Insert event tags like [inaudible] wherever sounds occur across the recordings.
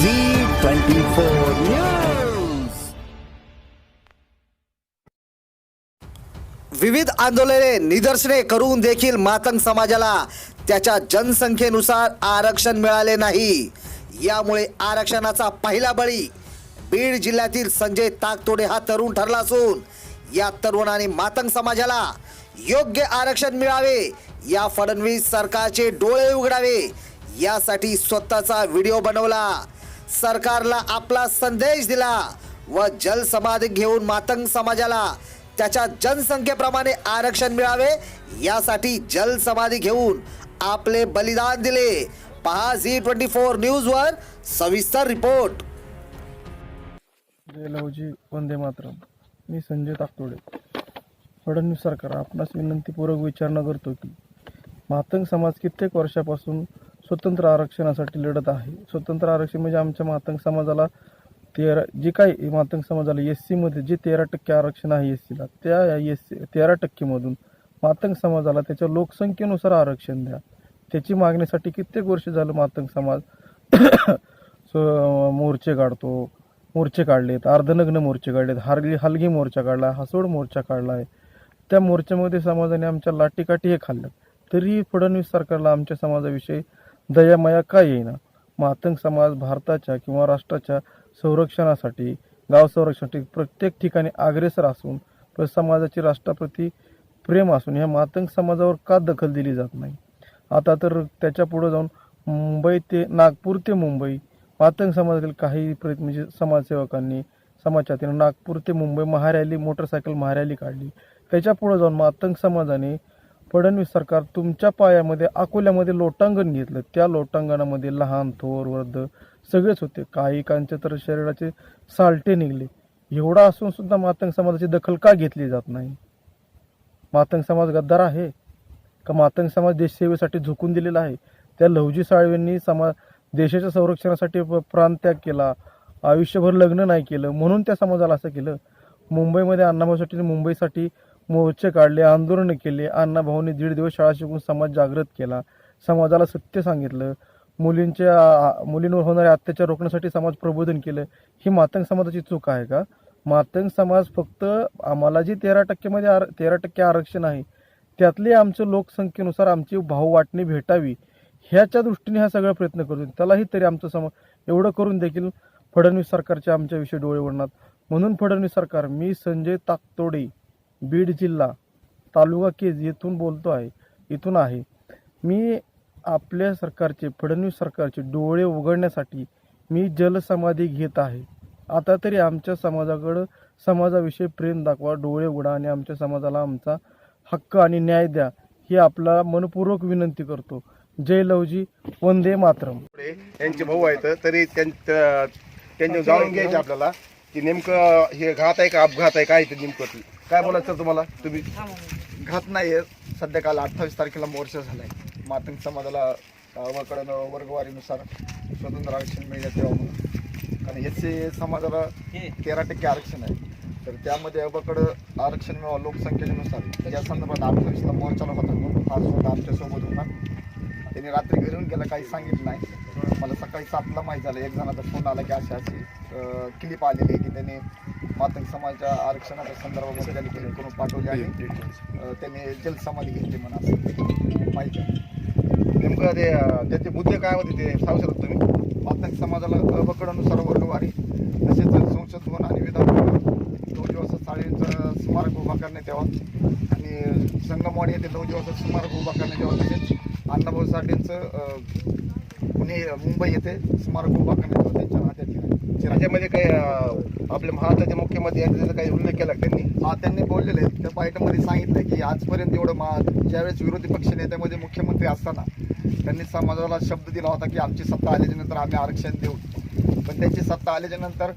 Zee twenty four news विविध आंदोलने निदर्शने करून देखील मातंग समाजाला त्याच्या जनसंख्येनुसार आरक्षण मिळाले नाही. यामुळे आरक्षणाचा पहिला बळी बीड जिल्ह्यातील संजय ताकतोडे हा तरुण ठरला असून या तरुणाने मातंग समाजाला योग्य आरक्षण मिळावे या फडणवीस सरकारचे डोळे उघडावे यासाठी स्वतःचा व्हिडिओ बनवला. सरकारला आपला संदेश दिला व जल समाधी घेऊन मातंग समाजाला त्याच्या जनसंख्येप्रमाणे आरक्षण मिळावे यासाठी जल समाधी घेऊन आपले बलिदान दिले. पहा झी ट्वेंटी फोर न्यूज वर सविस्तर रिपोर्ट. लवजी वंदे मातरम. मी संजय ताकतोडे फडणवीस सरकार आपणास विनंतीपूर्वक विचारणा करतो की मातंग समाज कित्येक वर्षापासून स्वतंत्र आरक्षणासाठी लढत आहे. स्वतंत्र आरक्षण म्हणजे आमच्या मातंग समाजाला तेरा जे काही मातंग समाजाला एस सीमध्ये जे तेरा टक्के आरक्षण आहे एस सीला त्या एस सी तेरा टक्केमधून मातंग समाजाला त्याच्या लोकसंख्येनुसार आरक्षण द्या. त्याची मागणीसाठी कित्येक वर्ष झालं मातंग समाज [coughs] सो मोर्चे काढतो मोर्चे काढलेत अर्धनग्न मोर्चे काढलेत हारगी हलगी मोर्चा काढला हसोड मोर्चा काढला आहे. त्या मोर्चामध्ये समाजाने आमच्या लाठीकाठी हे खाल्लं. तरी फडणवीस सरकारला आमच्या समाजाविषयी दयामया का येईना मातंग समाज भारताच्या किंवा राष्ट्राच्या संरक्षणासाठी गाव संरक्षणासाठी प्रत्येक ठिकाणी अग्रेसर असून समाजाची राष्ट्राप्रती प्रेम असून ह्या मातंग समाजावर का दखल दिली जात नाही? आता तर त्याच्या पुढे जाऊन मुंबई ते नागपूर ते मुंबई मातंग समाजातील काही प्रयत्न म्हणजे समाजसेवकांनी समाजातील नागपूर ते मुंबई महारॅली मोटरसायकल महारॅली काढली. त्याच्या पुढे जाऊन मातंग समाजाने फडणवीस सरकार तुमच्या पायामध्ये अकोल्यामध्ये लोटांगण घेतलं. त्या लोटांगणामध्ये लहान थोर वृद्ध सगळेच होते. काही कांचे तर शरीराचे सालटे निघले. एवढा असून सुद्धा मातंग समाजाची दखल का घेतली जात नाही? मातंग समाज गद्दार आहे? का मातंग समाज देशसेवेसाठी झुकून दिलेला आहे? त्या लवजी साळवेंनी समाज देशाच्या संरक्षणासाठी प- प्राणत्याग केला. आयुष्यभर लग्न नाही केलं. म्हणून त्या समाजाला असं केलं. मुंबईमध्ये अण्णाभाऊसाठी मुंबईसाठी मोर्चे काढले आंदोलनं केले. अण्णाभाऊंनी दीड दिवस शाळा शिकून समाज जागृत केला. समाजाला सत्य सांगितलं. मुलींच्या मुलींवर होणारे अत्याचार रोखण्यासाठी समाज प्रबोधन केलं. ही मातंग समाजाची चूक आहे का? मातंग समाज फक्त आम्हाला जी तेरा टक्केमध्ये आर तेरा टक्के आरक्षण आहे त्यातले आमच्या लोकसंख्येनुसार आमची भाऊ वाटणी भेटावी ह्याच्या दृष्टीने हा सगळा प्रयत्न करतो. त्यालाही तरी आमचं सम एवढं करून देखील फडणवीस सरकारच्या आमच्याविषयी डोळे ओढणार म्हणून फडणवीस सरकार मी संजय ताकतोडे बीड जिल्हा तालुका केज येथून बोलतो आहे. इथून आहे. मी आपल्या सरकारचे फडणवीस सरकारचे डोळे उघडण्यासाठी मी जलसमाधी घेत आहे. आता तरी आमच्या समाजाकडं समाजाविषयी प्रेम दाखवा डोळे उघडा आणि आमच्या समाजाला आमचा हक्क आणि न्याय द्या ही आपला मनपूर्वक विनंती करतो. जय लवजी वंदे मातरम. यांचे भाऊ आहेत तरी त्यांच्या जाणून घ्यायचे आपल्याला. की नेमकं हे घात आहे का अपघात आहे? काय ते नेमकं? ते. काय बोलायचं सर तुम्हाला? तुम्ही घात नाही आहे. सध्या काल अठ्ठावीस तारखेला मोर्चा झालाय. मातंग समाजाला गावाकडं वर्गवारीनुसार स्वतंत्र आरक्षण मिळण्यात यावं म्हणून. कारण एस सी समाजाला तेरा टक्के आरक्षण आहे. तर त्यामध्ये अबाकडं आरक्षण मिळावं लोकसंख्येनुसार. या संदर्भात अठ्ठावीसला मोर्चाला होता म्हणून हा स्वतः आमच्यासोबत होता. त्यांनी रात्री घरून गेला काही सांगितलं नाही. मला सकाळी सातला माहीत झालं. एक जणाचा फोन आला की अशी अशी क्लिप आलेली आहे की त्यांनी मातंग समाजाच्या आरक्षणाच्या संदर्भामध्ये त्यांनी क्लिप करून पाठवली आहे. त्यांनी जलसमाधी घेतली म्हणा असं माहिती आहे. नेमकं ते त्याचे मुद्दे काय होते ते सांगू शकता तुम्ही? मातंग समाजाला अबकडनुसार वर्गवारी तसेच संसद भवन आणि विधान लवजीवासा साळीचं स्मारक उभा करण्यात यावं. आणि संगमवाडी येथे लवजीवासा स्मारक उभा करण्यात यावं. तसेच अण्णाभाऊ साठेंचं पुणे मुंबई येथे स्मारक उभा करण्यात त्यांच्या नात्यातील त्याच्यामध्ये काही आपल्या महाराष्ट्राचे मुख्यमंत्री यांनी त्याचा काही उल्लेख केला त्यांनी? हा त्यांनी बोललेले त्या बायटामध्ये सांगितलं की आजपर्यंत एवढं मा ज्यावेळेस विरोधी पक्ष नेत्यामध्ये मुख्यमंत्री असताना त्यांनी समाजाला शब्द दिला होता की आमची सत्ता आल्याच्यानंतर आम्ही आरक्षण देऊ. पण त्यांची सत्ता आल्याच्यानंतर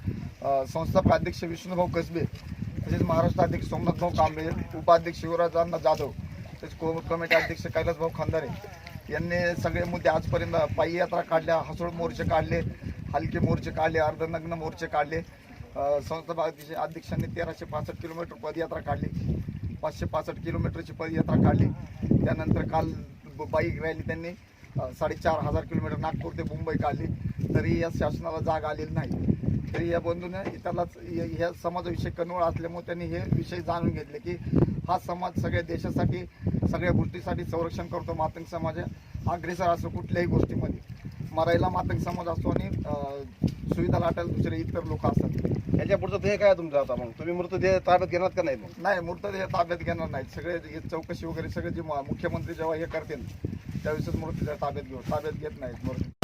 संस्थापक अध्यक्ष विष्णुभाऊ कसबे तसेच महाराष्ट्र अध्यक्ष सोमनाथभाऊ कांबळे उपाध्यक्ष युवराजांना जाधव त्याचे को कमिटी अध्यक्ष कैलासभाऊ खांदारे यांनी सगळे मुद्दे आजपर्यंत पायी यात्रा काढल्या हसोड मोर्चे काढले हलके मोर्चे काढले अर्धनग्न मोर्चे काढले. संस्था अध्यक्षांनी तेराशे पासष्ट किलोमीटर पदयात्रा काढली पाचशे पासष्ट किलोमीटरची पदयात्रा काढली. त्यानंतर काल बाईक रॅली त्यांनी साडेचार हजार किलोमीटर नागपूर ते मुंबई काढली. तरी या शासनाला जाग आलेली नाही. तरी या बंधूने इतरलाच य- ह्या समाजाविषयी कनवळ असल्यामुळे त्यांनी हे विषय जाणून घेतले की हा समाज सगळ्या देशासाठी सगळ्या गोष्टीसाठी संरक्षण करतो मातंग समाज. अग्रेसर असतो कुठल्याही गोष्टीमध्ये. मरायला मातंग समाज असतो आणि सुविधा लाटायला दुसरे इतर लोक असतात. याच्या पुढचं ध्येय काय तुमचं आता मग? तुम्ही मृतदेह ताब्यात घेणार का नाही मग? नाही मृतदेह ताब्यात घेणार नाहीत. सगळे हे चौकशी वगैरे सगळे जे म- मुख्यमंत्री जेव्हा हे करतील त्यावेळेसच मृतदेह ताब्यात घेऊ ताब्यात घेत नाहीत मृत